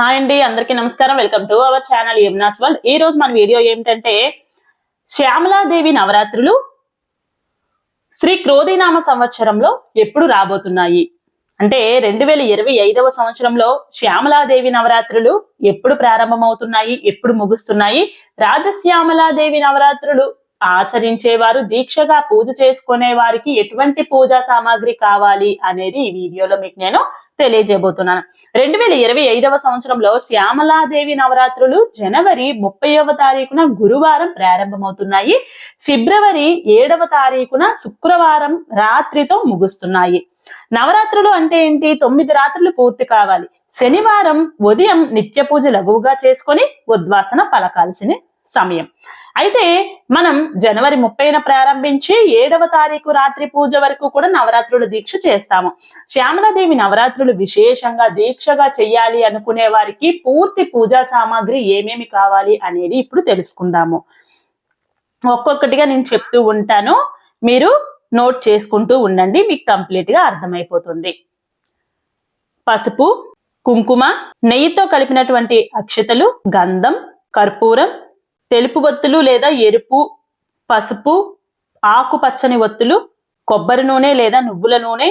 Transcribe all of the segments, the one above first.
Hi అండి అందరికీ నమస్కారం. Welcome to our channel Yamuna's world. ఈ రోజు మన వీడియో ఏమిటంటే శ్యామలాదేవి నవరాత్రులు శ్రీ క్రోధినామ సంవత్సరంలో ఎప్పుడు రాబోతున్నాయి? అంటే రెండు వేల ఇరవై ఐదవ సంవత్సరంలో శ్యామలాదేవి నవరాత్రులు ఎప్పుడు ప్రారంభమవుతున్నాయి? ఎప్పుడు ముగుస్తున్నాయి? రాజశ్యామలాదేవి నవరాత్రులు ఆచరించేవారు దీక్షగా పూజ చేసుకునే వారికి ఎటువంటి పూజా సామాగ్రి కావాలి అనేది ఈ వీడియోలో మీకు నేను తెలియజేయబోతున్నాను. రెండు వేల ఇరవై ఐదవ సంవత్సరంలో శ్యామలాదేవి నవరాత్రులు జనవరి ముప్పైవ తారీఖున గురువారం ప్రారంభమవుతున్నాయి. ఫిబ్రవరి ఏడవ తారీఖున శుక్రవారం రాత్రితో ముగుస్తున్నాయి. నవరాత్రులు అంటే ఏంటి? తొమ్మిది రాత్రులు పూర్తి కావాలి. శనివారం ఉదయం నిత్య పూజ లఘువుగా చేసుకొని ఉద్వాసన పలకాల్సిన సమయం. అయితే మనం జనవరి ముప్పైన ప్రారంభించి ఏడవ తారీఖు రాత్రి పూజ వరకు కూడా నవరాత్రుల దీక్ష చేస్తాము. శ్యామలాదేవి నవరాత్రులు విశేషంగా దీక్షగా చెయ్యాలి అనుకునే వారికి పూర్తి పూజా సామాగ్రి ఏమేమి కావాలి అనేది ఇప్పుడు తెలుసుకుందాము. ఒక్కొక్కటిగా నేను చెప్తూ ఉంటాను. మీరు నోట్ చేసుకుంటూ ఉండండి మీకు కంప్లీట్గా అర్థమైపోతుంది. పసుపు కుంకుమ నెయ్యితో కలిపినటువంటి అక్షతలు గంధం కర్పూరం తెలుపు ఒత్తులు లేదా ఎరుపు పసుపు ఆకుపచ్చని ఒత్తులు కొబ్బరి నూనె లేదా నువ్వుల నూనె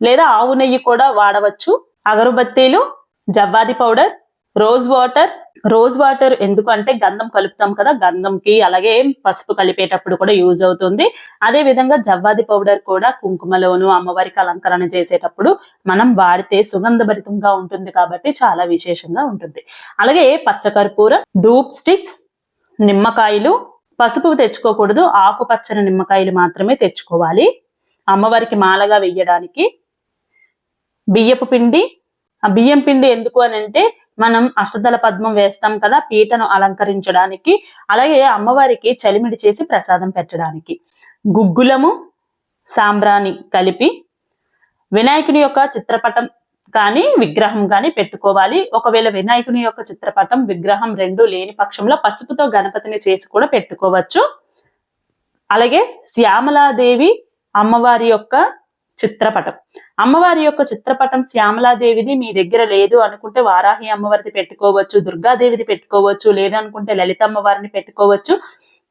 లేదా ఆవు నెయ్యి కూడా వాడవచ్చు. అగరుబత్తీలు జవ్వాది powder rose water. Rose water ఎందుకంటే గంధం కలుపుతాం కదా గంధంకి అలాగే పసుపు కలిపేటప్పుడు కూడా యూజ్ అవుతుంది. అదే విధంగా జవ్వాది పౌడర్ కూడా కుంకుమలోను అమ్మవారికి అలంకరణ చేసేటప్పుడు మనం వాడితే సుగంధభరితంగా ఉంటుంది కాబట్టి చాలా విశేషంగా ఉంటుంది. అలాగే పచ్చకర్పూరం ధూప్ స్టిక్స్ నిమ్మకాయలు పసుపు తెచ్చుకోకూడదు ఆకుపచ్చని నిమ్మకాయలు మాత్రమే తెచ్చుకోవాలి. అమ్మవారికి మాలగా వెయ్యడానికి బియ్యపు పిండి. ఆ బియ్యం పిండి ఎందుకు అని అంటే మనం అష్టదళ పద్మం వేస్తాం కదా పీటను అలంకరించడానికి అలాగే అమ్మవారికి చలిమిడి చేసి ప్రసాదం పెట్టడానికి. గుగ్గులము సాంబ్రాణి కలిపి వినాయకుని యొక్క చిత్రపటం కానీ విగ్రహం కానీ పెట్టుకోవాలి. ఒకవేళ వినాయకుని యొక్క చిత్రపటం విగ్రహం రెండు లేని పక్షంలో పసుపుతో గణపతిని చేసి కూడా పెట్టుకోవచ్చు. అలాగే శ్యామలాదేవి అమ్మవారి యొక్క చిత్రపటం. అమ్మవారి యొక్క చిత్రపటం శ్యామలాదేవిది మీ దగ్గర లేదు అనుకుంటే వారాహి అమ్మవారిది పెట్టుకోవచ్చు దుర్గాదేవిది పెట్టుకోవచ్చు లేదనుకుంటే లలిత అమ్మవారిని పెట్టుకోవచ్చు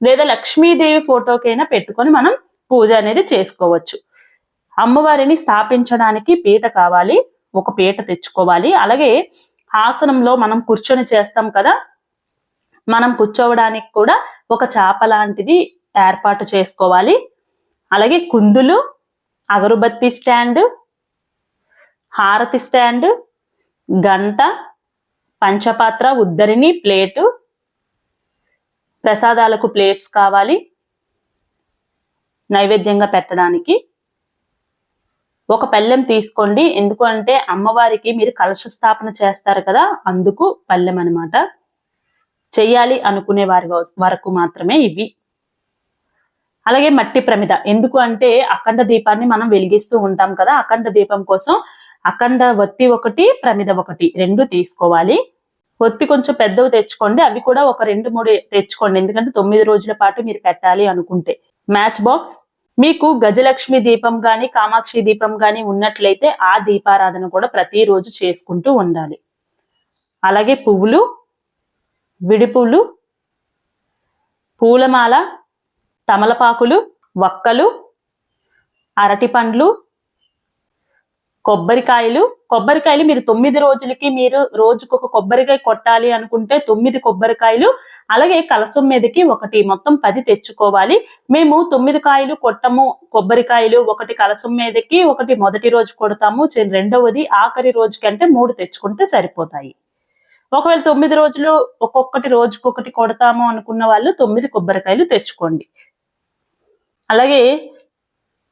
లేదా లక్ష్మీదేవి ఫోటోకైనా పెట్టుకొని మనం పూజ అనేది చేసుకోవచ్చు. అమ్మవారిని స్థాపించడానికి పీట కావాలి. ఒక పీట తెచ్చుకోవాలి. అలాగే ఆసనంలో మనం కూర్చొని చేస్తాం కదా మనం కూర్చోవడానికి కూడా ఒక చాప లాంటిది ఏర్పాటు చేసుకోవాలి. అలాగే కుందులు అగరుబత్తి స్టాండ్ హారతి స్టాండ్ గంట పంచపాత్ర ఉద్దరిని ప్లేటు ప్రసాదాలకు ప్లేట్స్ కావాలి. నైవేద్యంగా పెట్టడానికి. ఒక పళ్ళెం తీసుకోండి. ఎందుకు అంటే అమ్మవారికి మీరు కలశ స్థాపన చేస్తారు కదా అందుకు పళ్ళెం అనమాట చెయ్యాలి అనుకునే వారి వరకు మాత్రమే ఇవి. అలాగే మట్టి ప్రమిద. ఎందుకు అంటే అఖండ దీపాన్ని మనం వెలిగిస్తూ ఉంటాం కదా అఖండ దీపం కోసం అఖండ ఒత్తి ఒకటి ప్రమిద ఒకటి రెండు తీసుకోవాలి. ఒత్తి కొంచెం పెద్దవి తెచ్చుకోండి. అవి కూడా ఒక రెండు మూడు తెచ్చుకోండి. ఎందుకంటే తొమ్మిది రోజుల పాటు మీరు పెట్టాలి అనుకుంటే. మ్యాచ్ బాక్స్ మీకు గజలక్ష్మి దీపం గాని కామాక్షి దీపం గాని ఉన్నట్లయితే ఆ దీపారాధన కూడా ప్రతిరోజు చేసుకుంటూ ఉండాలి. అలాగే పువ్వులు విడిపువ్వులు పూలమాల తమలపాకులు వక్కలు అరటి పండ్లు కొబ్బరికాయలు. కొబ్బరికాయలు మీరు తొమ్మిది రోజులకి మీరు రోజుకు ఒక కొబ్బరికాయ కొట్టాలి అనుకుంటే తొమ్మిది కొబ్బరికాయలు అలాగే కలసం మీదకి ఒకటి మొత్తం పది తెచ్చుకోవాలి. మేము తొమ్మిది కాయలు కొట్టము. కొబ్బరికాయలు ఒకటి కలసం మీదకి ఒకటి మొదటి రోజు కొడతాము. రెండవది ఆఖరి రోజుకి అంటే మూడు తెచ్చుకుంటే సరిపోతాయి. ఒకవేళ తొమ్మిది రోజులు ఒక్కొక్కటి రోజుకొకటి కొడతాము అనుకున్న వాళ్ళు తొమ్మిది కొబ్బరికాయలు తెచ్చుకోండి. అలాగే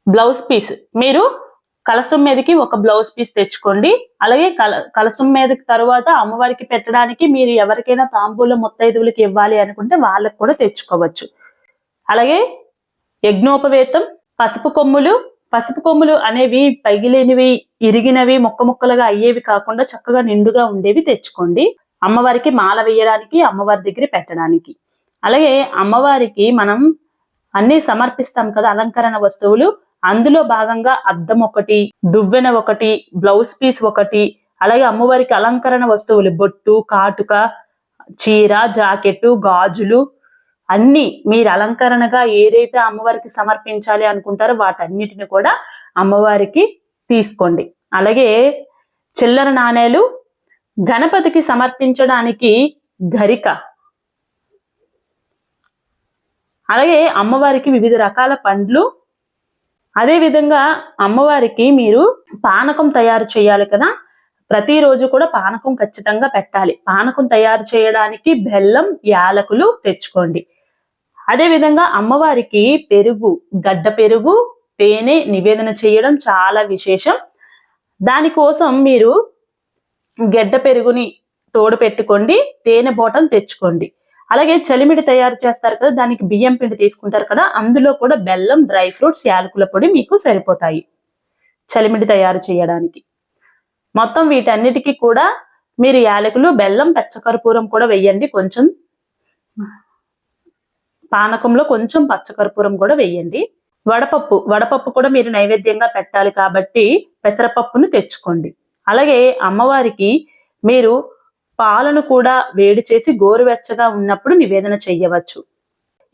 బ్లౌజ్ పీస్. మీరు కలసం మీదకి ఒక బ్లౌజ్ పీస్ తెచ్చుకోండి. అలాగే కల కలసం మీదకి తర్వాత అమ్మవారికి పెట్టడానికి మీరు ఎవరికైనా తాంబూలు ముత్తైదువులకి ఇవ్వాలి అనుకుంటే వాళ్ళకి కూడా తెచ్చుకోవచ్చు. అలాగే యజ్ఞోపవేతం పసుపు కొమ్ములు పసుపు కొమ్ములు అనేవి పగిలినవి ఇరిగినవి మొక్క ముక్కలుగా అయ్యేవి కాకుండా చక్కగా నిండుగా ఉండేవి తెచ్చుకోండి. అమ్మవారికి మాల వేయడానికి అమ్మవారి దగ్గర పెట్టడానికి. అలాగే అమ్మవారికి మనం అన్ని సమర్పిస్తాం కదా అలంకరణ వస్తువులు. అందులో భాగంగా అద్దం ఒకటి దువ్వెన ఒకటి బ్లౌజ్ పీస్ ఒకటి అలాగే అమ్మవారికి అలంకరణ వస్తువులు బొట్టు కాటుక చీర జాకెట్టు గాజులు అన్ని మీరు అలంకరణగా ఏదైతే అమ్మవారికి సమర్పించాలి అనుకుంటారో వాటన్నిటిని కూడా అమ్మవారికి తీసుకోండి. అలాగే చిల్లర నాణేలు గణపతికి సమర్పించడానికి గరిక అలాగే అమ్మవారికి వివిధ రకాల పండ్లు అదే విధంగా అమ్మవారికి మీరు పానకం తయారు చేయాలి కదా. ప్రతిరోజు కూడా పానకం ఖచ్చితంగా పెట్టాలి. పానకం తయారు చేయడానికి బెల్లం యాలకులు తెచ్చుకోండి. అదే విధంగా అమ్మవారికి పెరుగు గడ్డ పెరుగు తేనె నివేదన చేయడం చాలా విశేషం. దానికోసం మీరు గడ్డ పెరుగుని తోడు పెట్టుకోండి తేనె బాటల్ తెచ్చుకోండి. అలాగే చలిమిడి తయారు చేస్తారు కదా దానికి బియ్యం పిండి తీసుకుంటారు కదా అందులో కూడా బెల్లం డ్రై ఫ్రూట్స్ యాలకుల పొడి మీకు సరిపోతాయి చలిమిడి తయారు చేయడానికి. మొత్తం వీటన్నిటికీ కూడా మీరు యాలకులు బెల్లం పచ్చకర్పూరం కూడా వెయ్యండి కొంచెం. పానకంలో కొంచెం పచ్చకర్పూరం కూడా వెయ్యండి వడపప్పు వడపప్పు కూడా మీరు నైవేద్యంగా పెట్టాలి కాబట్టి పెసరపప్పును తెచ్చుకోండి. అలాగే అమ్మవారికి మీరు పాలను కూడా వేడి చేసి గోరువెచ్చగా ఉన్నప్పుడు నివేదన చెయ్యవచ్చు.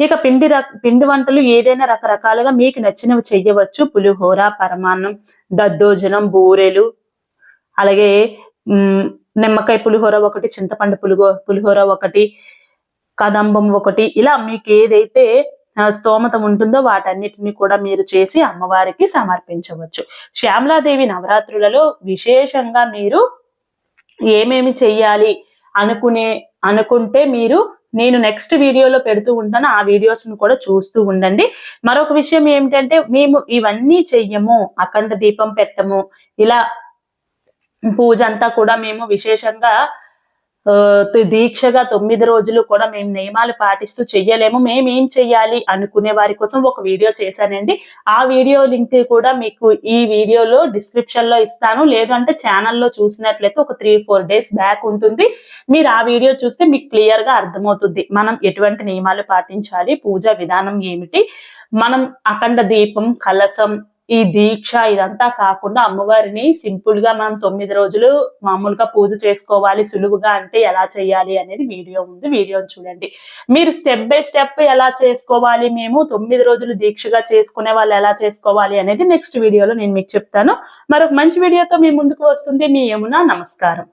ఇక పిండి పిండి వంటలు ఏదైనా రకరకాలుగా మీకు నచ్చినవి చెయ్యవచ్చు. పులిహోర పరమాన్నం దద్దోజనం బూరెలు అలాగే నిమ్మకాయ పులిహోర ఒకటి చింతపండు పులిహో పులిహోర ఒకటి కదంబం ఒకటి ఇలా మీకు ఏదైతే స్తోమత ఉంటుందో వాటన్నిటిని కూడా మీరు చేసి అమ్మవారికి సమర్పించవచ్చు. శ్యామలాదేవి నవరాత్రులలో విశేషంగా మీరు ఏమేమి చెయ్యాలి అనుకునే అనుకుంటే మీరు నేను నెక్స్ట్ వీడియోలో పెడుతూ ఉంటాను. ఆ వీడియోస్ను కూడా చూస్తూ ఉండండి. మరొక విషయం ఏమిటంటే మేము ఇవన్నీ చెయ్యము. అఖండ దీపం పెట్టము. ఇలా పూజ అంతా కూడా మేము విశేషంగా దీక్షగా తొమ్మిది రోజులు కూడా మేము నియమాలు పాటిస్తూ చెయ్యలేము. మేము ఏం చెయ్యాలి అనుకునే వారి కోసం ఒక వీడియో చేశానండి. ఆ వీడియో లింక్ కూడా మీకు ఈ వీడియోలో డిస్క్రిప్షన్లో ఇస్తాను లేదంటే ఛానల్లో చూసినట్లయితే ఒక త్రీ ఫోర్ డేస్ బ్యాక్ ఉంటుంది. మీరు ఆ వీడియో చూస్తే మీకు క్లియర్గా అర్థమవుతుంది. మనం ఎటువంటి నియమాలు పాటించాలి? పూజ విధానం ఏమిటి? మనం అఖండ దీపం కలసం ఈ దీక్ష ఇదంతా కాకుండా అమ్మవారిని సింపుల్గా మనం తొమ్మిది రోజులు మామూలుగా పూజ చేసుకోవాలి సులువుగా అంటే ఎలా చేయాలి అనేది వీడియో ఉంది. వీడియోని చూడండి. మీరు స్టెప్ బై స్టెప్ ఎలా చేసుకోవాలి మేము తొమ్మిది రోజులు దీక్షగా చేసుకునే వాళ్ళు ఎలా చేసుకోవాలి అనేది నెక్స్ట్ వీడియోలో నేను మీకు చెప్తాను. మరొక మంచి వీడియోతో మీ ముందుకు వస్తుంది. మీ యమున నమస్కారం.